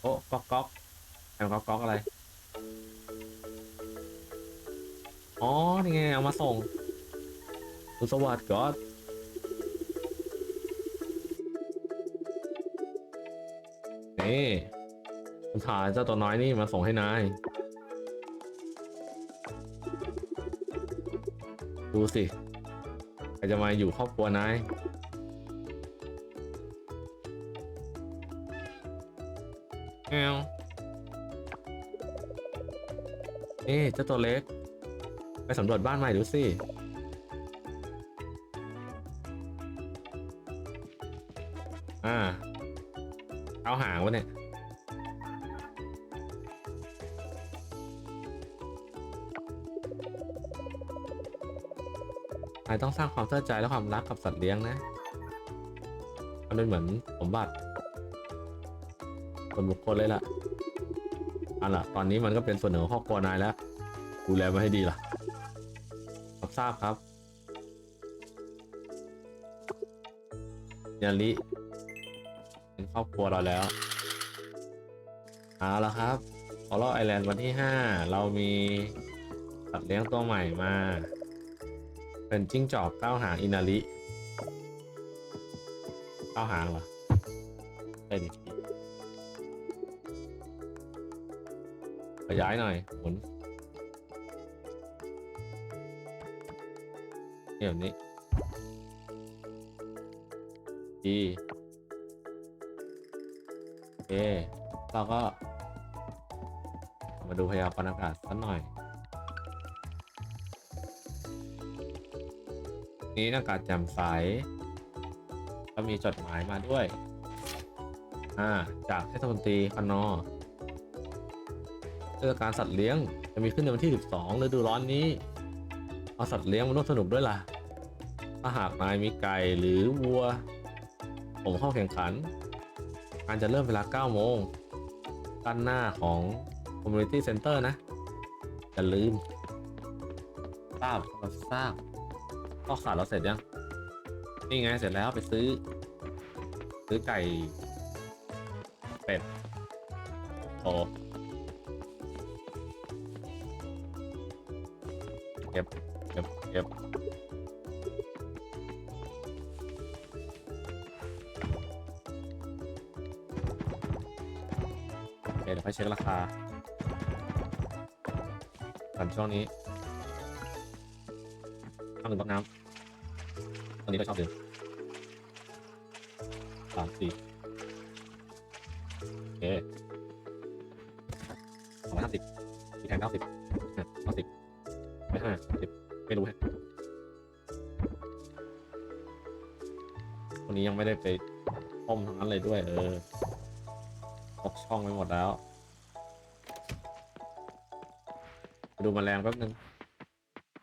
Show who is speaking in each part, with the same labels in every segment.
Speaker 1: โอ้ก๊อกก๊อกแอมก๊อกก๊อกอะไร อ๋อ นี่ไง เอามาส่งคุสวัสดิ์ก็นี่คุณถ่ายเจ้าตัวน้อยนี่มาส่งให้นาย ดูสิ ใครจะมาอยู่ครอบครัวนาย แมวเอ๊ะเจ้าตัวเล็ก ไปสำรวจบ้านใหม่ดูสิ อ่า เอาหางวะเนี่ย นายต้องสร้างความเข้าใจและความรักกับสัตว์เลี้ยงนะ มันเป็นเหมือนสมบัติ ส่วนบุคคลเลยล่ะเอาล่ะ ตอนนี้มันก็เป็นส่วนหนึ่งของครอบครัวนายแล้วดูแลมันให้ดีล่ะรับทราบครับยาลิเป็นครอบครัวเราแล้วเอาละครับออโรไอแลนด์วันที่ 5 เรามีสัตว์เลี้ยงตัวใหม่มา เป็นจิ้งจอกเก้าหางอินาริเก้าหางเหรอได้ดิ ขยายหน่อยหมุนนี่แบบนี้ดีโอเคเราก็ มาดูพยากรณ์อากาศสักหน่อย นี้อากาศแจ่มใส ก็มีจดหมายมาด้วย อ่า จากเทศมนตรีคอนอ เทศกาลสัตว์เลี้ยง จะมีขึ้นในวันที่ 12ฤดูร้อนนี้ เอาสัตว์เลี้ยงมาร่วมสนุกด้วยล่ะ ถ้าหากนายมีไก่หรือวัว ผมเข้าแข่งขัน การจะเริ่มเวลา 9 โมง ด้านหน้าของ Community Center นะ อย่าลืมทราบเราทราบก็ขาดเราเสร็จยัง นี่ไงเสร็จแล้วไปซื้อ ซื้อไก่ เป็ดโต เก็บเก็บเก็บโอเดี๋ยวไปเช็คราคาก่อนช่วงนี้ข้าวหนึ่งต้นน้ำตอนนี้ก็ชอบดื่มสามสี่โอเคสองร้อยห้าสิบมีแทงเก้าสิบ ด้วย เออตกช่องไปหมดแล้วดูแมลงแป๊บนึง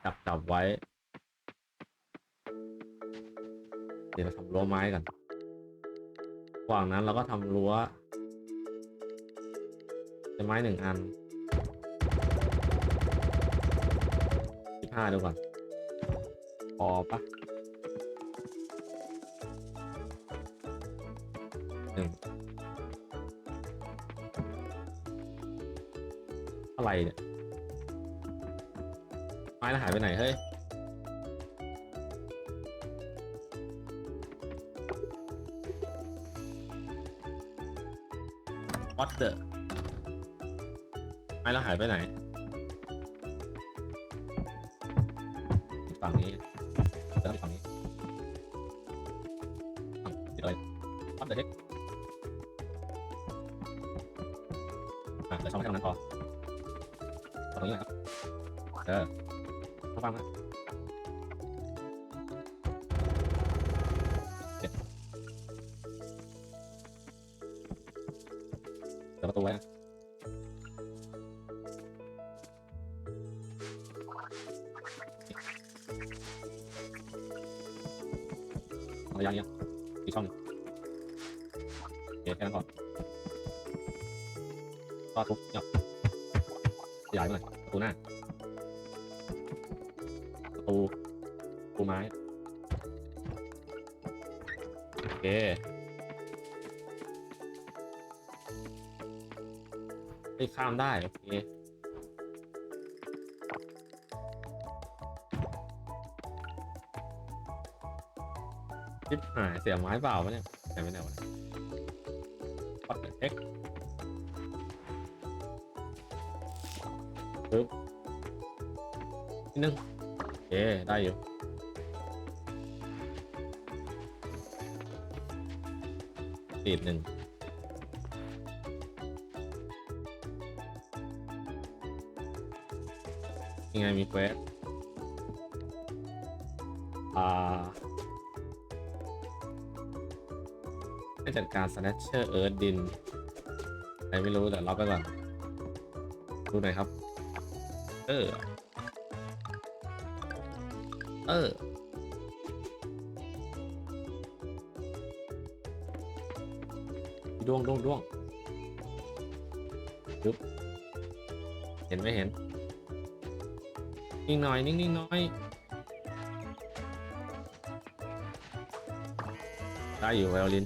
Speaker 1: จับจับไว้ เดี๋ยวเราทำรั้วไม้กันระหว่างนั้นเราก็ทำรั้วใช้ไม้หนึ่งอันสิบห้าดูก่อนพอปะ หนึ่งอะไรเนี่ย ไม้ล้วหายไปไหน เฮ้ย What the ไม่แล้วหายไปไหน ฝั่งนี้ เดี๋ยวประตูไว้นะร ไปข้ามได้โอเคชิบหายเสียไม้เปล่าวะเนี่ยใส่ไม่ได้วะเนี่ยปัดเอ็กปึ๊บนิดนึงโอเคได้อยู่ตีดหนึ่ง ยังไงมีเควสอ่าให้จัดการ snatcher earth ดินใครไม่รู้แต่รับไปก่อนดูหน่อยครับ เออ เออด้วงด้วงด้วงปึ๊บเห็นไม่เห็น นิ่งหน่อย นิ่งนิ่งน่อย ได้อยู่ไวโอลิน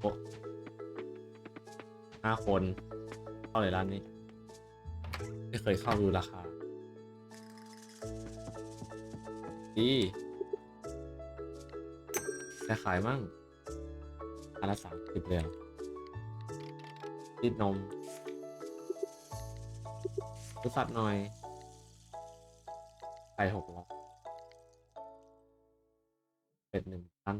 Speaker 1: โอ้ห้าคน เข้าเลยร้านนี้ ไม่เคยเข้าดูราคา ดีแต่ขายมั่งอันละสามสิบเลยเหรอรีดนม ซื้อสัตว์หน่อยไก่หกร้อยเป็ดหนึ่งพัน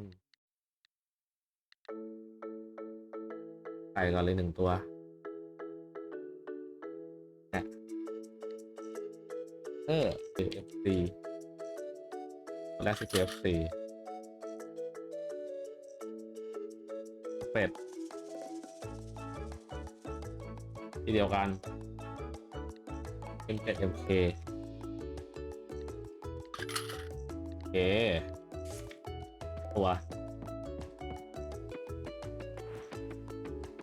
Speaker 1: ไก่ก่อนเลยหนึ่งตัวแะเออ KFC แรกคือ KFC เป็ดทีเดียวกัน M7 MK โอเคตัว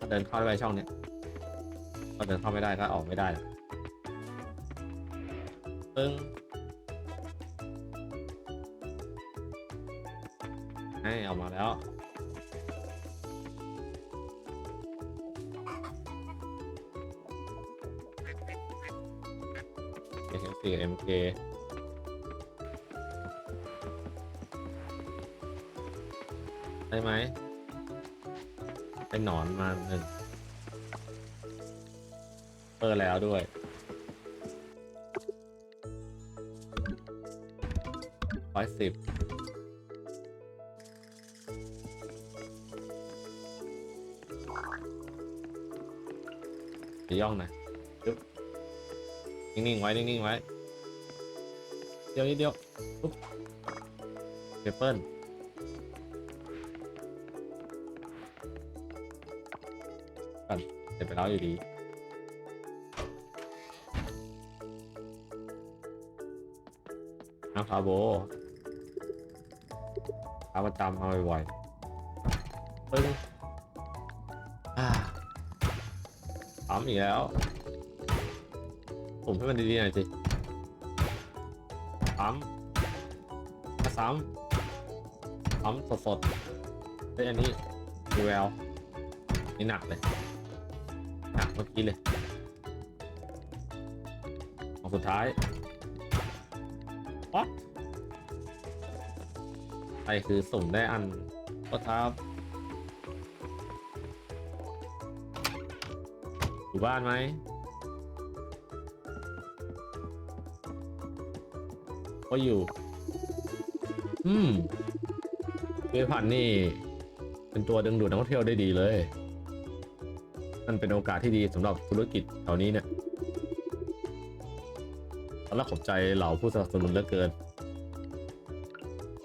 Speaker 1: เดินเข้าไปช่องเนี้ยถ้าเดินเข้าไม่ได้ก็ออกไม่ได้นะปึ้งให้ออกมาแล้ว KFC กับ MK ได้ไหมเป็นหนอนมาหนึ่งเปิดแล้วด้วย ร้อยสิบจะย่องหน่อยปึ๊บนิ่งๆไว้ นิ่งๆไว้ ดี๋ยวนิดเดียวปุ๊บเปเปิลกันเสร็จไปแล้วอยู่ดีน้ำคาโบขาประจำมาบ่อยๆปึ้งอ่าถามอีกแล้ว ผมให้มันดีๆหน่อยสิ ซ้ำมาซ้ำซ้ำสดๆเฮ้ยอันนี้ดูแววนี่หนักเลย หนักเมื่อกี้เลยของสุดท้ายวัดใครคือสุ่มได้อันก็ทับอยู่บ้านไหม ก็อยู่ อืมเวพันนี่ เป็นตัวดึงดูดนักท่องเที่ยวได้ดีเลย มันเป็นโอกาสที่ดีสำหรับธุรกิจแถวนี้เนี่ยแล้วขอบใจเหล่าผู้สนับสนุนเหลือเกิน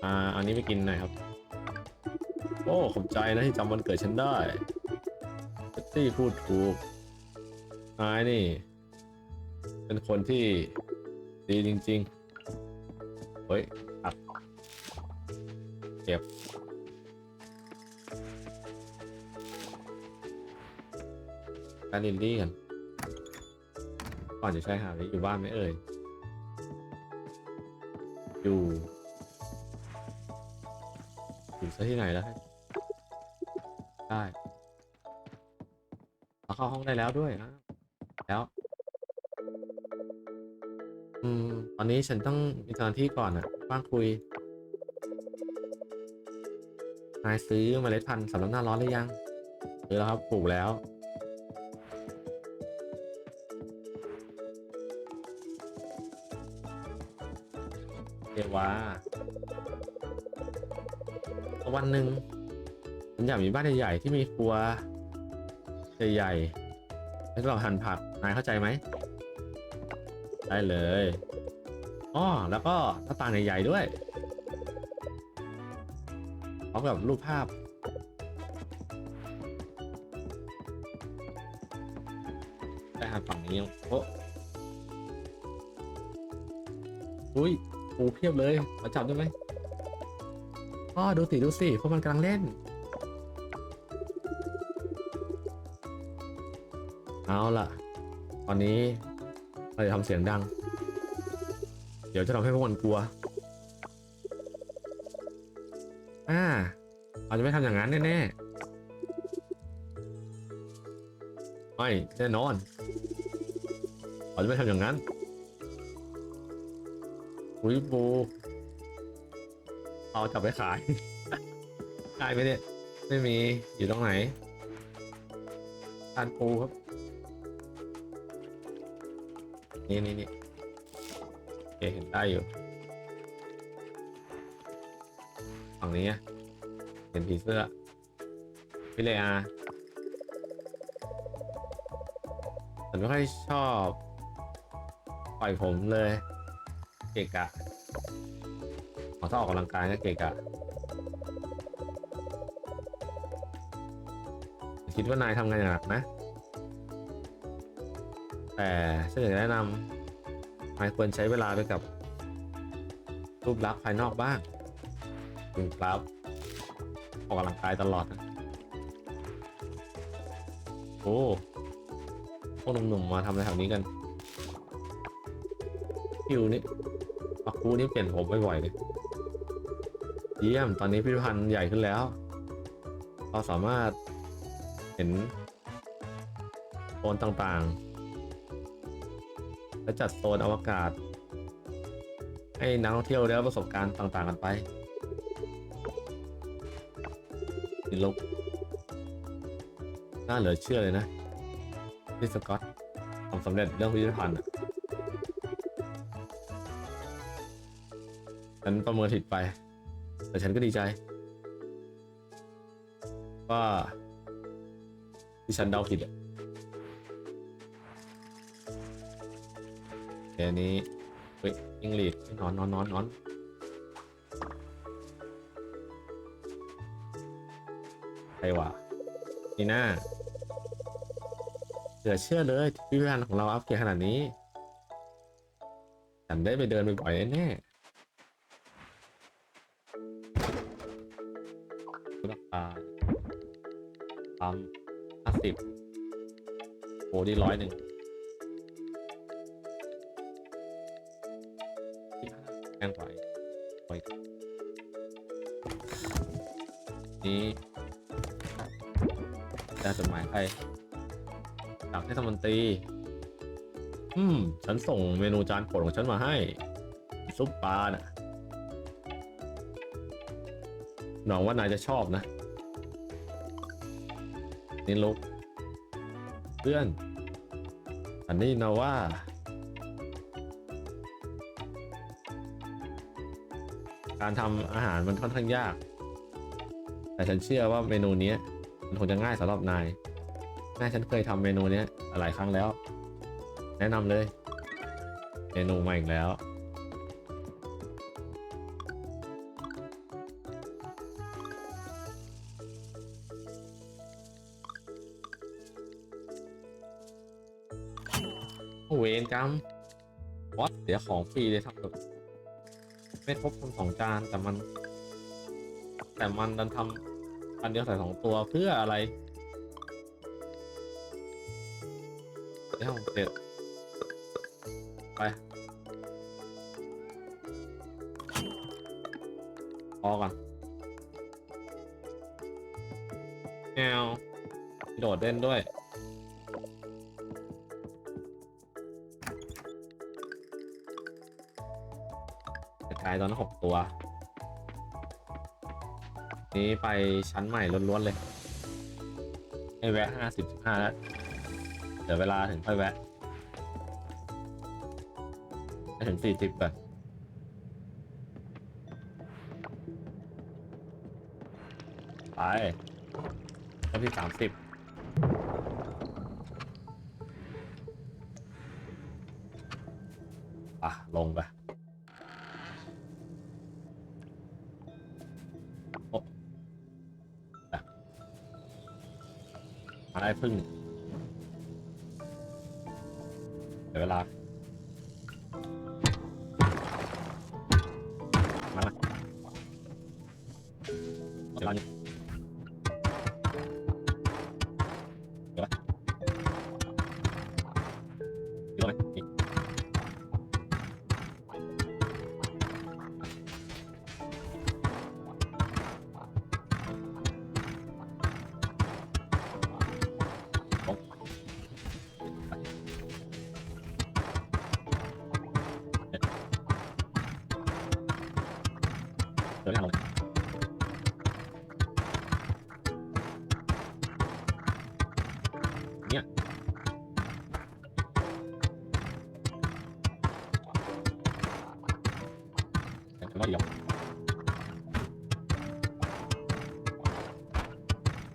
Speaker 1: อ่า อันนี้ไม่กินหน่อยครับ โอ้ขอบใจนะที่จำวันเกิดฉันได้เบตตี้พูดถูกนายนี่ เป็นคนที่ดีจริง ๆ เฮ้ยอัดเจ็บการลินดี้กันก่อนจะใช้หาอยู่บ้านไหมเอ่ย อยู่ อยู่ที่ไหนแล้วได้เราเข้าห้องได้แล้วด้วยอะแล้ว อืมตอนนี้ฉันต้องมีสถานที่ก่อนอะว่างคุย นายซื้อเมล็ดพันธุ์สำหรับหน้าร้อนหรือยังซื้อแล้วครับปลูกแล้วเอวาวันหนึ่งฉันอยากมีบ้านใหญ่ๆที่มีครัว ใหญ่ๆแล้วก็หั่นผักนายเข้าใจไหม ได้เลยอ้อแล้วก็หน้าต่างใหญ่ๆด้วยพร้อมกับรูปภาพ ได้หันฝั่งนี้โอ้อุ้ยปูเพียบเลยมาจับได้ไหมอ๋อดูสิดูสิพวกมันกำลังเล่น เอาล่ะ ตอนนี้ เราจะทำเสียงดัง เดี๋ยวจะทำให้พวกมันกลัว อ่าเราจะไม่ทำอย่างนั้นแน่ๆ ไม่แน่นอน เราจะไม่ทำอย่างนั้น อุ้ยปูเอาจับไปขาย ได้ไหมเนี่ย ไม่มี อยู่ตรงไหนทานปูครับ นี่นี่นี่โอเคเห็นได้อยู่ฝั่งนี้เห็นผีเสื้อพี่เลอาฉันไม่ค่อยชอบปล่อยผมเลย เกะกะขอถ้าออกกำลังกายก็เกะกะคิดว่านายทำงานอย่างหนักนะ แต่ฉันอยากจะแนะนำนายควรใช้เวลาไปกับ รูปลักษณ์ภายนอกบ้างคุณครับ ออกกำลังกายตลอดนะโอ้พวกหนุ่มๆมาทำอะไรแถวนี้กันคิวนี่ปักคูนี่เปลี่ยนผมบ่อยๆเลยเยี่ยม ตอนนี้พิพิธภัณฑ์ใหญ่ขึ้นแล้ว เราสามารถเห็นโซนต่างๆ และจัดโซนอวกาศ ให้นักท่องเที่ยวได้ประสบการณ์ต่างๆกันไปนี่ลกน่าเหลือเชื่อเลยนะที่สกอตทำสำเร็จเรื่องพิพิธภัณฑ์อะฉันประเมินผิดไป แต่ฉันก็ดีใจ ว่าที่ฉันเดาผิดอะ เดี๋ยวนี้เฮ้ยยิงหลีดนอนนอนนอนนอนใครวะนี่น่าเหลือเชื่อเลยพิพิธภัณฑ์ของเราอัปเกรดขนาดนี้ ฉันได้ไปเดินบ่อยๆแน่ราคาปั๊มห้าสิบโอ้ดีร้อยหนึ่ง ได้จายใครจากเทศมนตรี อืม ฉันส่งเมนูจานโปรดของฉันมาให้ ซุปปลาน่ะหวังว่านายจะชอบนะ นี่ลุก เพื่อน อันนี้นะว่า การทำอาหารมันค่อนข้างยาก แต่ฉันเชื่อว่าเมนูนี้มันคงจะง่ายสำหรับนาย แม่ฉันเคยทำเมนูเนี้ยหลายครั้งแล้ว แนะนำเลย เมนูใหม่อีกแล้ว โอ้เวรกรรมวัดเดี๋ยของฟรีเลยทำแบบไม่ครบทำสองจานแต่มัน แต่มันดันทำอันเดียวใส่สองตัวเพื่ออะไร ห้อเถอะไปพอก่อนแนวโดดเล่นด้วยกะจายตอนหกตัว นี้ไปชั้นใหม่ล้วนๆเลยไอแวะห้าสิบห้าแล้ว เดี๋ยวเวลาถึงค่อยแวะให้ถึงสี่สิบก่อนไปแล้วที่สามสิบอะ ลงไป เดี๋ยวเวลา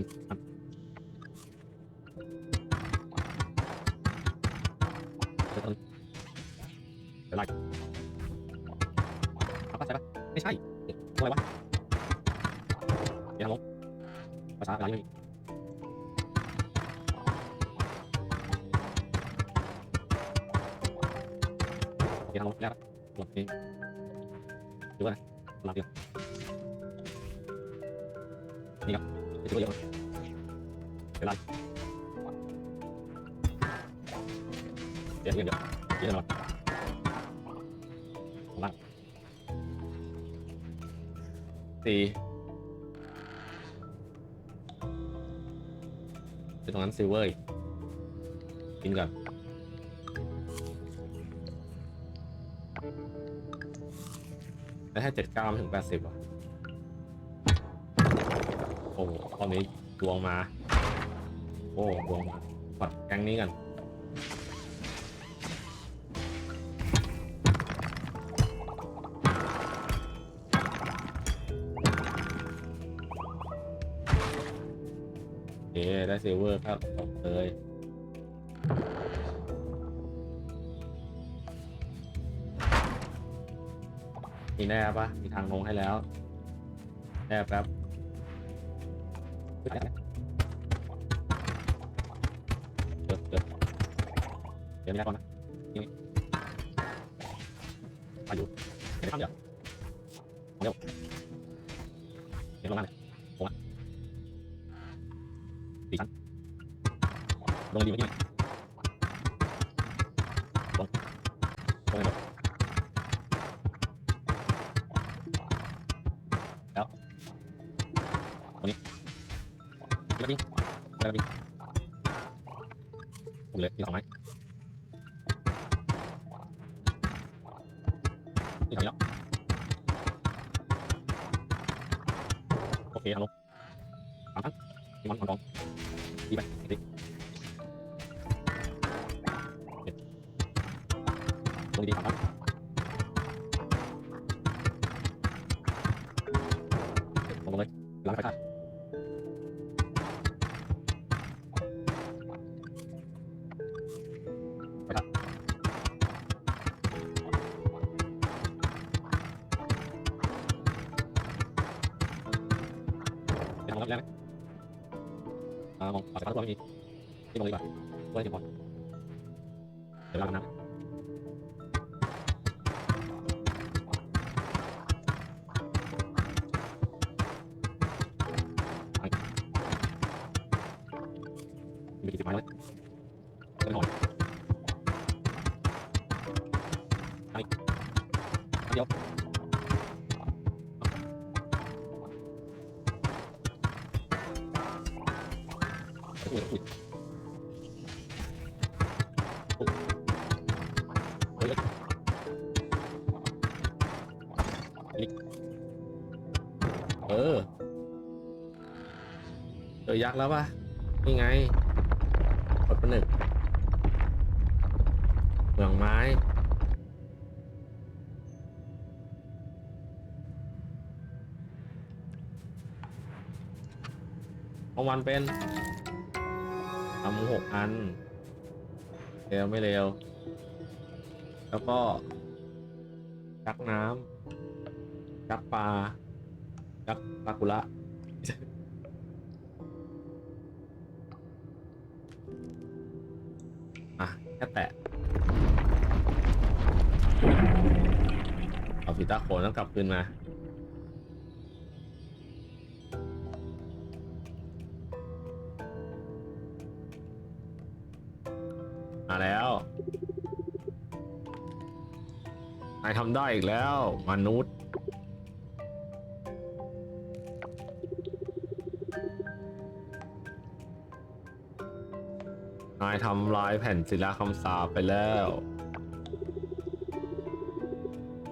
Speaker 1: นครับเดี๋ยวไล่เอาปะใช่ปะไม่ใช่เดี๋ยวอะไรวะเดี๋ยวทาลงภาษาอะไรไม่เดี๋ยวทางลงแล้วหลงนี้ดูว่าหลับเดียวนี่ครับเดี๋ยวเยอะ สี่คือตรงนั้นซิลเวอร์อีกกินก่อนแล้วถ้าเจ็ดเก้ามถึงแปดสิบอะโอ้ตอนนี้ดวงมา โอ้ดวงมาปัดแก๊งนี้กัน เซิลเวอร์ครับจบเลยมีแน่ปะมีทางลงให้แล้วแน่แป๊บเดี๋ยวเดี๋ยวเดี๋ยวเดี๋ยวแน่ก่อนนะ สี่ชั้นลงดีเมื่อกี้ แรกไหมอ่ามองปากกาตัวไม่มีนี่มองดีกว่าตัวให้เพียงพอเดี๋ยวเรานะ เจอยักษ์แล้วป่ะนี่ไงกดประหนึ่งเหมืองไม้ ของวันเป็นทำหกอัน เร็วไม่เร็ว แล้วก็ยักษ์น้ำยักษ์ปลายักษ์ปลากุระ ค่แตะเอาผีตาโขนแล้วกลับคืนมามาแล้วนายทำได้อีกแล้ว มนุษย์ นายทำลายแผ่นศิลาคำสาปไปแล้ว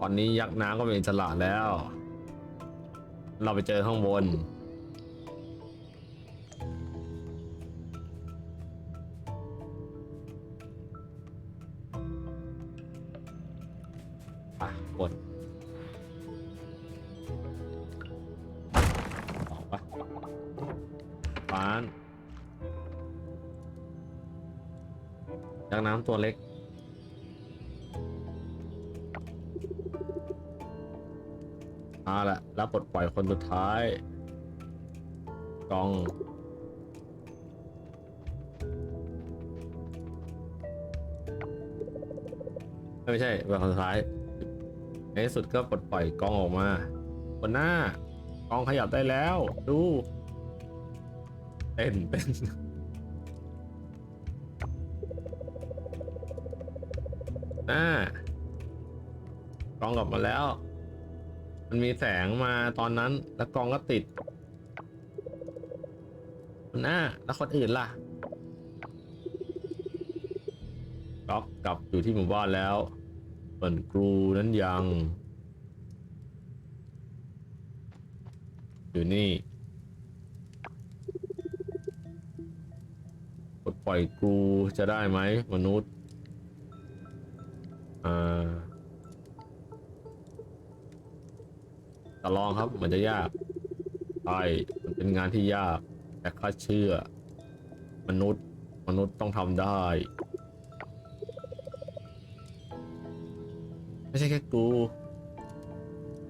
Speaker 1: ตอนนี้ยักษ์น้ำก็เป็นอิสระแล้ว เราไปเจอข้างบน ตัวเล็กเอาละแล้วปลดปล่อยคนสุดท้ายกอง ไม่ใช่แบบคนสุดท้าย ในที่สุดก็ปลดปล่อยกองออกมาบนหน้ากองขยับได้แล้ว ดูเต้นเต้น หน้ากองกลับมาแล้ว มันมีแสงมาตอนนั้น แล้วกองก็ติดบนหน้า แล้วคนอื่นล่ะล็อกกลับอยู่ที่หมู่บ้านแล้วส่วนกรูนั้นยัง อยู่นี่ปลดปล่อยกรูจะได้ไหมมนุษย์าแต่ลองครับมันจะยากใช่มันเป็นงานที่ยาก แต่ข้าเชื่อ มนุษย์มนุษย์ต้องทำได้ ไม่ใช่แค่กู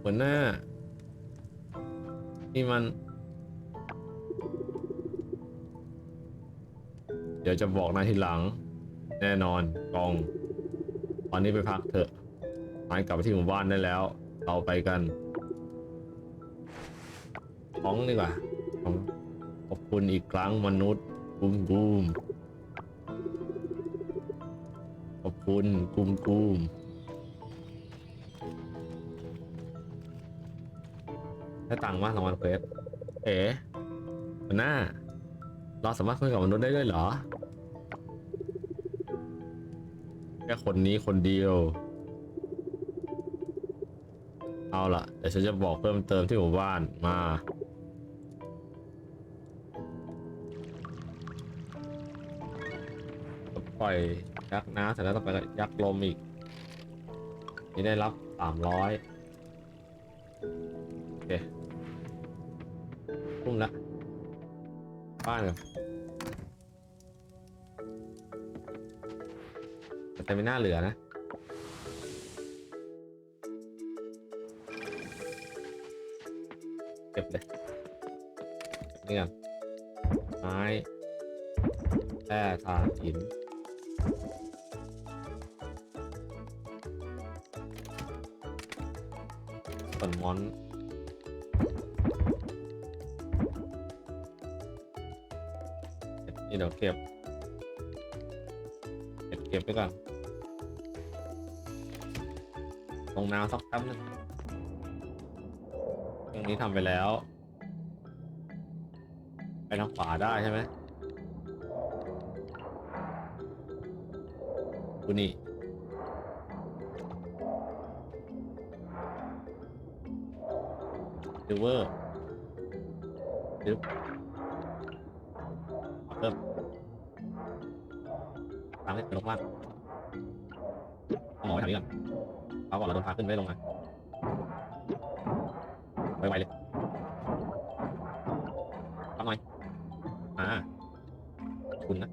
Speaker 1: หัวหน้า นี่มัน เดี๋ยวจะบอกนายทีหลัง แน่นอนกอง ตอนนี้ไปพักเถอะนายกลับไปที่หมู่บ้านได้แล้ว เราไปกันท้องดีกว่าท้องขอบคุณอีกครั้งมนุษย์กุมกุมขอบคุณกุมกุมได้ตังค์มากรางวัลเควสเอ๋หัวหน้า เราสามารถคุยกับมนุษย์ได้ด้วยเหรอ แค่คนนี้คนเดียว เอาล่ะเดี๋ยวฉันจะบอกเพิ่มเติมที่หมู่บ้านมา ปล่อยยักษ์น้ำเสร็จแล้วต้องไปยักษ์ลมอีก นี่ได้รับสามร้อยโอเคพุ่มละบ้านก่อ แต่ไม่น่าเหลือนะ เก็บเลยนี่กันไม้แร่ถ่านหินส่วนมอนนี่เดี๋ยวเก็บ เก็บเก็บไปก่อน ลงน้ำสักแป๊บนึงตรงนี้ทำไปแล้ว ไปทางขวาได้ใช่ไหมดูนี่ซิลเวอร์ซิลเริ่มตามให้ลงมากเอาหมอไปทางนี้ก่อน เอาก่อนเราโดนพาขึ้นไม่ลงมาไวๆเลยทำหน่อยอ่าคุณนะ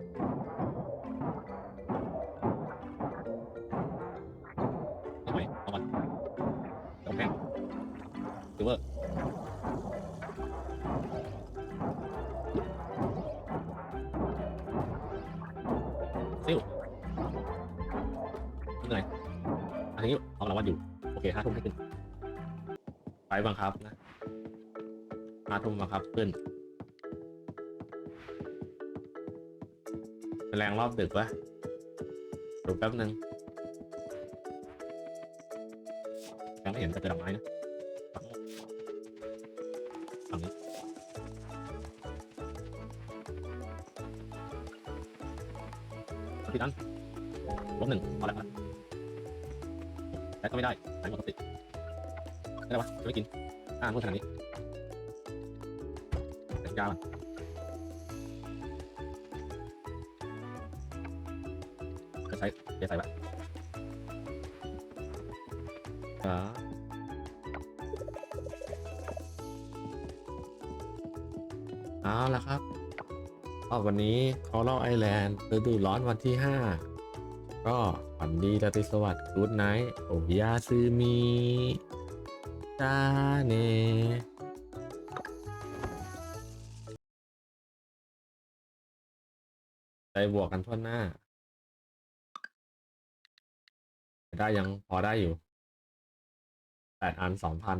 Speaker 1: บังคับนะมาทุ่มบังคับขึ้นแรงรอบดึกวะดูแป๊บนึงยังไม่เห็นจะจอดอกไม้นะ ได้แล้ววะจะไม่กินอ่าพูดขนาดนี้เสร็จยาละจะใช้จะใส่แบบอ่าเอาละครับก็วันนี้คอร์ลไอแลนด์ฤดูร้อนวันที่ 5 ก็ฝันดีราตรีสวัสดิ์กูดไนท์โอยาซึมิ จาเนใจบวกกันทั่วหน้า ได้ยังพอได้อยู่แปดอันสองพัน